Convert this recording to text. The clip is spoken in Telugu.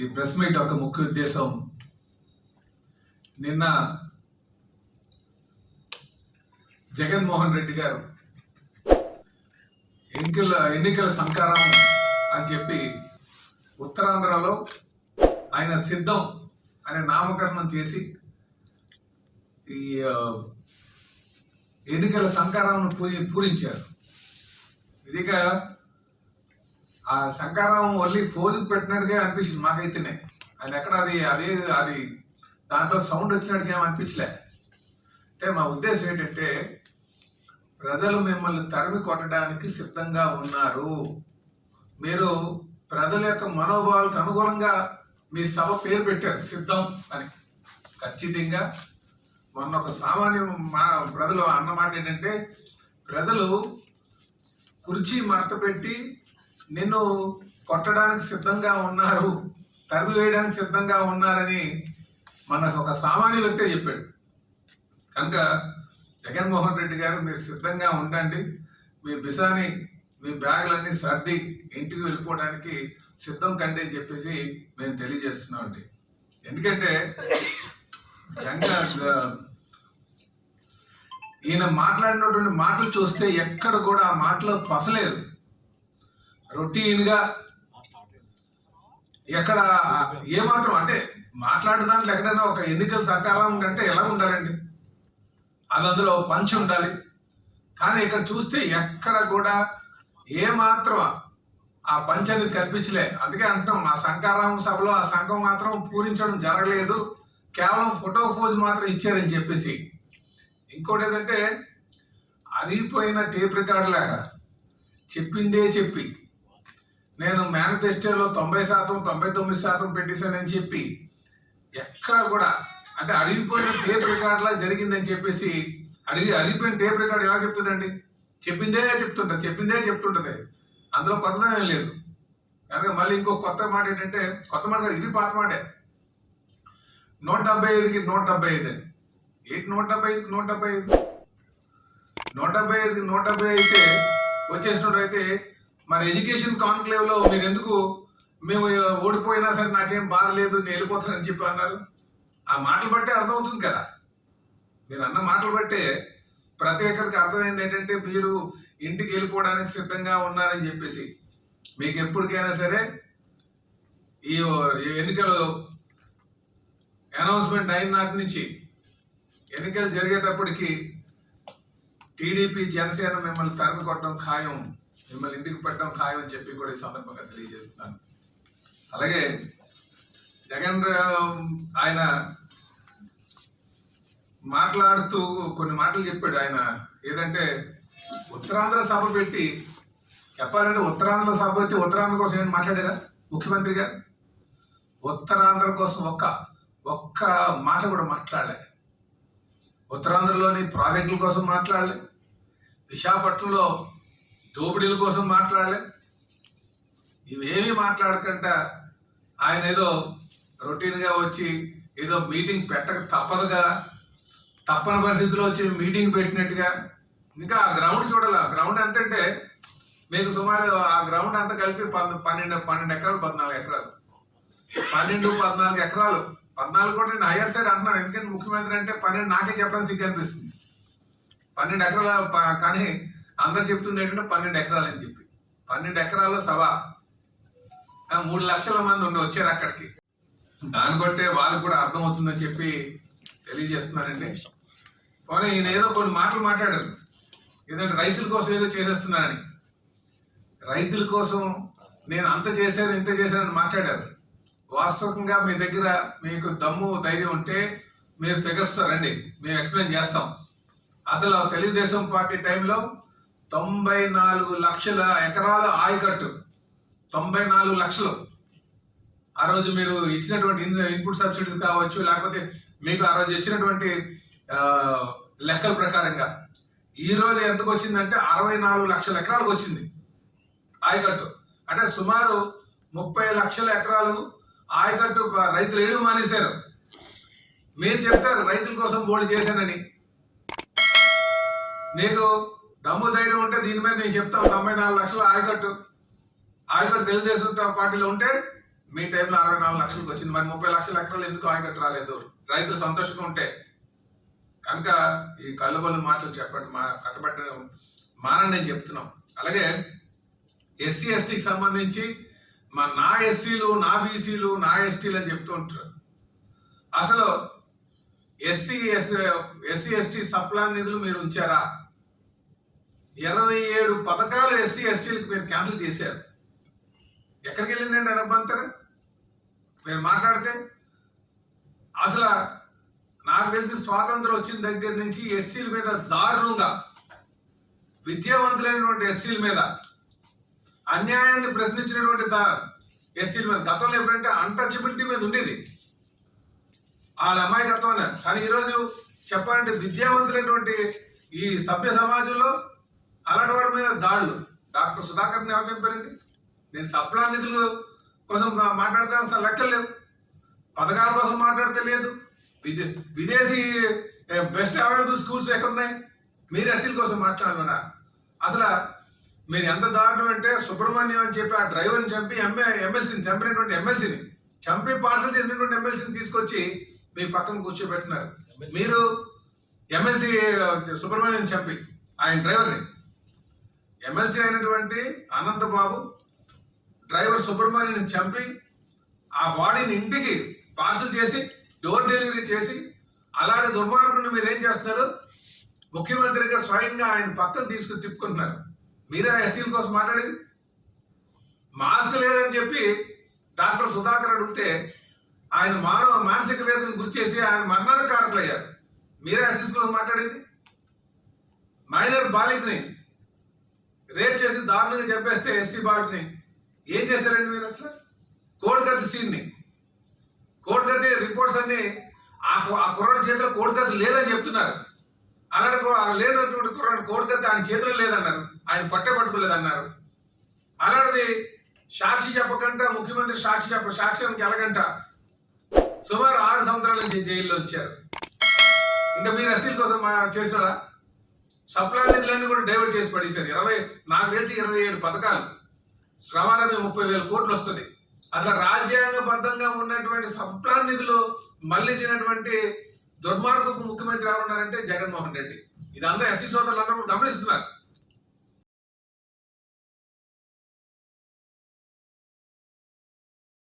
ఈ ప్రెస్ మీట్ యొక్క ముఖ్య ఉద్దేశం నిన్న జగన్మోహన్ రెడ్డి గారు ఎన్నికల ఎన్నికల సంకారం అని చెప్పి ఉత్తరాంధ్రలో ఆయన సిద్ధం అనే నామకరణం చేసి ఈ ఎన్నికల సంకారాన్ని పూజ పూరించారు. ఇదిగా ఆ శంకారావం వల్లి ఫోజుకు పెట్టినట్టుగా అనిపించింది మాకైతేనే. అది ఎక్కడ అది అదే అది దాంట్లో సౌండ్ వచ్చినట్టుగా అనిపించలే. అంటే మా ఉద్దేశం ఏంటంటే ప్రజలు మిమ్మల్ని తరిమి కొట్టడానికి సిద్ధంగా ఉన్నారు. మీరు ప్రజల యొక్క మనోభావాలకు అనుగుణంగా మీ సభ పేరు పెట్టారు సిద్ధం అని. ఖచ్చితంగా. మొన్న ఒక సామాన్య మా ప్రజలు అన్నమాట ఏంటంటే ప్రజలు కుర్చీ మడత పెట్టి నిన్ను కొట్టడానికి సిద్ధంగా ఉన్నారు తరిమి వేయడానికి సిద్ధంగా ఉన్నారని మన ఒక సామాన్య వ్యక్తే చెప్పాడు. కనుక జగన్మోహన్ రెడ్డి గారు మీరు సిద్ధంగా ఉండండి. మీ బిసాని మీ బ్యాగులన్నీ సర్ది ఇంటికి వెళ్ళిపోవడానికి సిద్ధం కండి అని చెప్పేసి మేము తెలియజేస్తున్నామండి ఎందుకంటే జగన్ ఈయన మాట్లాడినటువంటి మాటలు చూస్తే ఎక్కడ కూడా ఆ మాటలో పసలేదు. రొటీన్గా ఎక్కడ ఏమాత్రం అంటే మాట్లాడే దాంట్లో ఎక్కడైనా ఒక ఎన్నికల సకాలం కంటే ఎలా ఉండాలండి? అది అందులో పంచి ఉండాలి. కానీ ఇక్కడ చూస్తే ఎక్కడ కూడా ఏమాత్రం ఆ పంచ్ అనేది కనిపించలే. అందుకే అంటాం ఆ శంకారాం సభలో ఆ సంఘం మాత్రం పూరించడం జరగలేదు. కేవలం ఫోటో ఫోజ్ మాత్రం ఇచ్చారని చెప్పేసి. ఇంకోటి ఏంటంటే అరిగిపోయిన టేప్ రికార్డ్ లాగా చెప్పిందే చెప్పి. నేను మేనిఫెస్టోలో తొంభై శాతం తొంభై తొమ్మిది శాతం పెట్టేశానని చెప్పి ఎక్కడా కూడా అంటే అడిగిపోయిన టేప్ రికార్డ్లా జరిగిందని చెప్పేసి అడిగి అడిగిపోయిన టేప్ రికార్డ్ ఎలా చెప్తుందండి చెప్పిందే చెప్తుంటారు చెప్పిందే చెప్తుంటుంది. అందులో కొత్తదనం లేదు. కనుక మళ్ళీ ఇంకో కొత్త మాట ఏంటంటే కొత్త మాట కాదు, ఇది పాత మాటే. నూట డెబ్బై ఐదుకి నూట డెబ్బై ఐదు. అని ఏంటి నూట డెబ్బై ఐదుకి నూట డెబ్బై ఐదు? నూట డెబ్బై ఐదుకి నూట డెబ్బై అయితే వచ్చేసినట్టు అయితే మరి ఎడ్యుకేషన్ కాన్క్లేవ్లో మీరు ఎందుకు మేము ఓడిపోయినా సరే నాకేం బాధ లేదు నేను వెళ్ళిపోతానని చెప్పి అన్నారు. ఆ మాటలు బట్టే అర్థమవుతుంది కదా. మీరు అన్న మాటలు బట్టే ప్రతి ఒక్కరికి అర్థమైంది ఏంటంటే మీరు ఇంటికి వెళ్ళిపోవడానికి సిద్ధంగా ఉన్నారని చెప్పేసి. మీకు ఎప్పటికైనా సరే ఈ ఈ ఎన్నికలు అనౌన్స్మెంట్ అయిన నాటి నుంచి ఎన్నికలు జరిగేటప్పటికి టీడీపీ జనసేన మిమ్మల్ని తరిమి కొట్టడం ఖాయం. మిమ్మల్ని ఇంటికి పెట్టడం ఖాయం అని చెప్పి కూడా ఈ సందర్భంగా తెలియజేస్తున్నాను. అలాగే జగన్ ఆయన మాట్లాడుతూ కొన్ని మాటలు చెప్పాడు. ఆయన ఏదంటే ఉత్తరాంధ్ర సభ పెట్టి చెప్పాలంటే ఉత్తరాంధ్ర సభ పెట్టి ఉత్తరాంధ్ర కోసం ఏం మాట్లాడారా? ముఖ్యమంత్రి గారు? ఉత్తరాంధ్ర కోసం ఒక్క ఒక్క మాట కూడా మాట్లాడలే. ఉత్తరాంధ్రలోని ప్రాజెక్టుల కోసం మాట్లాడలే. విశాఖపట్నంలో దోపిడీల కోసం మాట్లాడలే. ఇవేమీ మాట్లాడకుండా ఆయన ఏదో రొటీన్గా వచ్చి ఏదో మీటింగ్ పెట్టక తప్పదుగా. తప్పని పరిస్థితిలో వచ్చి మీటింగ్ పెట్టినట్టుగా. ఇంకా ఆ గ్రౌండ్ చూడాల. గ్రౌండ్ ఎంతంటే మీకు సుమారు ఆ గ్రౌండ్ అంతా కలిపి పన్నెండు పన్నెండు ఎకరాలు పద్నాలుగు ఎకరాలు. పన్నెండు పద్నాలుగు ఎకరాలు. పద్నాలుగు కూడా నేను హైయర్ సైడ్ అంటున్నాను. ఎందుకంటే ముఖ్యమంత్రి అంటే పన్నెండు నాకే చెప్పడానికి సిగ్గు అనిపిస్తుంది. పన్నెండు ఎకరాల కానీ అందరు చెప్తుంది ఏంటంటే పన్నెండు ఎకరాలు అని చెప్పి. పన్నెండు ఎకరాల సభ మూడు లక్షల మంది ఉండి వచ్చారు అక్కడికి. దాన్ని బట్టే వాళ్ళకి కూడా అర్థమవుతుందని చెప్పి తెలియజేస్తున్నారండి పోనీ ఈయన ఏదో కొన్ని మాటలు మాట్లాడారు. ఏదంటే రైతుల కోసం ఏదో చేసేస్తున్నానని రైతుల కోసం నేను అంత చేశాను ఇంత చేశానని మాట్లాడారు. వాస్తవంగా మీ దగ్గర మీకు దమ్ము ధైర్యం ఉంటే మీరు ఫిగర్స్తో రండి. మేము ఎక్స్ప్లెయిన్ చేస్తాం. అసలు తెలుగుదేశం పార్టీ టైంలో తొంభై నాలుగు లక్షల ఎకరాల ఆయకట్టు. తొంభై నాలుగు లక్షలు. ఆ రోజు మీరు ఇచ్చినటువంటి ఇన్పుట్ సబ్సిడీ కావచ్చు లేకపోతే మీకు ఆ రోజు ఇచ్చినటువంటి లెక్కల ప్రకారంగా. ఈ రోజు ఎంతకు వచ్చిందంటే అరవై నాలుగు లక్షల ఎకరాలకు వచ్చింది ఆయకట్టు. అంటే సుమారు ముప్పై లక్షల ఎకరాలు ఆయకట్టు రైతులు వేయడం మానేశారు. మీరు చెప్తారు రైతుల కోసం బోర్డు చేశానని. నీకు దమ్ము ధైర్యం ఉంటే దీని మీద నేను చెప్తాను తొంభై నాలుగు లక్షలు ఆయకట్టు. ఆయకట్టు తెలుగుదేశం పార్టీలో ఉంటే మీ టైంలో అరవై నాలుగు లక్షలకు వచ్చింది. మరి ముప్పై లక్షల ఎకరాలు ఎందుకు ఆయకట్టు రాలేదు? రైతులు సంతోషంగా ఉంటే. కనుక ఈ కళ్ళబొల్లు మాటలు చెప్పండి మా కట్టబెట్టడం మానని నేను చెప్తున్నాం. అలాగే ఎస్సీ ఎస్టీకి సంబంధించి మా నా ఎస్సీలు నా బీసీలు నా ఎస్టీలు అని చెప్తూ ఉంటారు. అసలు SC S SC ST sub plan నిధులు మీరు ఉంచారా? ఇరవై ఏడు పథకాలు ఎస్సీ ఎస్టీలకు మీరు క్యాన్సిల్ చేశారు. ఎక్కడికి వెళ్ళిందండి ఆ డబ్బంతా మీరు మాట్లాడితే? అసలు నాకు తెలిసి స్వాతంత్రం వచ్చిన దగ్గర నుంచి ఎస్సీల మీద దారుణంగా విద్యావంతులైనటువంటి ఎస్సీల మీద అన్యాయాన్ని ప్రశ్నించినటువంటి ఎస్సీల మీద గతంలో ఎప్పుడంటే అన్టచబిలిటీ మీద ఉండేది. వాళ్ళ అమాయకత్వం కానీ ఈరోజు చెప్పాలంటే విద్యావంతులైనటువంటి ఈ సభ్య సమాజంలో అలాంటి వాడి మీద దాడులు. డాక్టర్ సుధాకర్ని ఎవరు చెప్పారండి నేను సప్లా నిధులు కోసం మాట్లాడతాను అసలు లెక్కలు లేవు. పథకాల కోసం మాట్లాడితే లేదు. విదే విదేశీ బెస్ట్ అవైలబుల్ స్కూల్స్ ఎక్కడున్నాయి? మీరు ఎస్సీల కోసం మాట్లాడాలన్నా అసలు మీరు ఎంత దారుణం అంటే సుబ్రహ్మణ్యం అని చెప్పి ఆ డ్రైవర్ని చంపి ఎంఏ ఎమ్మెల్సీని చంపినటువంటి ఎమ్మెల్సీని చంపి పార్సల్ చేసినటువంటి ఎమ్మెల్సీని తీసుకొచ్చి మీ పక్కన కూర్చోబెట్టినారు. మీరు ఎమ్మెల్సీ సుబ్రహ్మణ్యం చంపి ఆయన డ్రైవర్ని. ఎమ్మెల్సీ అయినటువంటి అనంతబాబు డ్రైవర్ సుబ్రహ్మణ్యం చంపి ఆ బాడీని ఇంటికి పార్సల్ చేసి డోర్ డెలివరీ చేసి అలాంటి దుర్మార్గుడిని మీరు ఏం చేస్తున్నారు? ముఖ్యమంత్రిగా స్వయంగా ఆయన పక్కన తీసుకుని తిప్పుకుంటున్నారు. మీరే ఎస్సీల కోసం మాట్లాడేది? మాస్క్ లేదని చెప్పి డాక్టర్ సుధాకర్ అడిగితే ఆయన మానవ మానసిక వేదన గురి చేసి ఆయన మరణానికి కారకులయ్యారు. మీరే ఎస్సీస్ కోసం మాట్లాడేది? మైనర్ బాలికని రేప్ చేసి దారుణంగా చెప్పేస్తే ఎస్సీ భారత్ని ఏం చేశారండి మీరు అసలు? కోడికత్తి సీన్ని. కోడికత్తి రిపోర్ట్స్ అన్ని ఆ ఆ కుర్రాడి చేతిలో కోడికత్తి లేదని చెప్తున్నారు. అలాంటి కో- ఆ లేనటువంటి కుర్రాడి కోడికత్తి ఆయన చేతిలో లేదన్నారు. ఆయన పట్టే పట్టుకోలేదన్నారు. అలాంటిది సాక్షి చెప్పకుండా ముఖ్యమంత్రి సాక్షి చెప్ప సాక్షి ఎలాగంట సుమారు ఆరు సంవత్సరాల నుంచి జైల్లో వచ్చారు ఇంకా మీరు అసీల్ కోసం చేస్తారా చేసినారా సప్లా నిధులన్నీ కూడా డైవర్ట్ చేసి పడేశారు. ఇరవై నాకు తెలిసి ఇరవై ఏడు పథకాలు. రవాణా ముప్పై వేల కోట్లు వస్తుంది అసలు రాజ్యాంగబద్ధంగా ఉన్నటువంటి సప్లా నిధులు మళ్ళించినటువంటి దుర్మార్గపు ముఖ్యమంత్రి ఎవరున్నారంటే జగన్మోహన్ రెడ్డి. ఇదంతా ఎస్సీ సోదరులు అందరూ గమనిస్తున్నారు.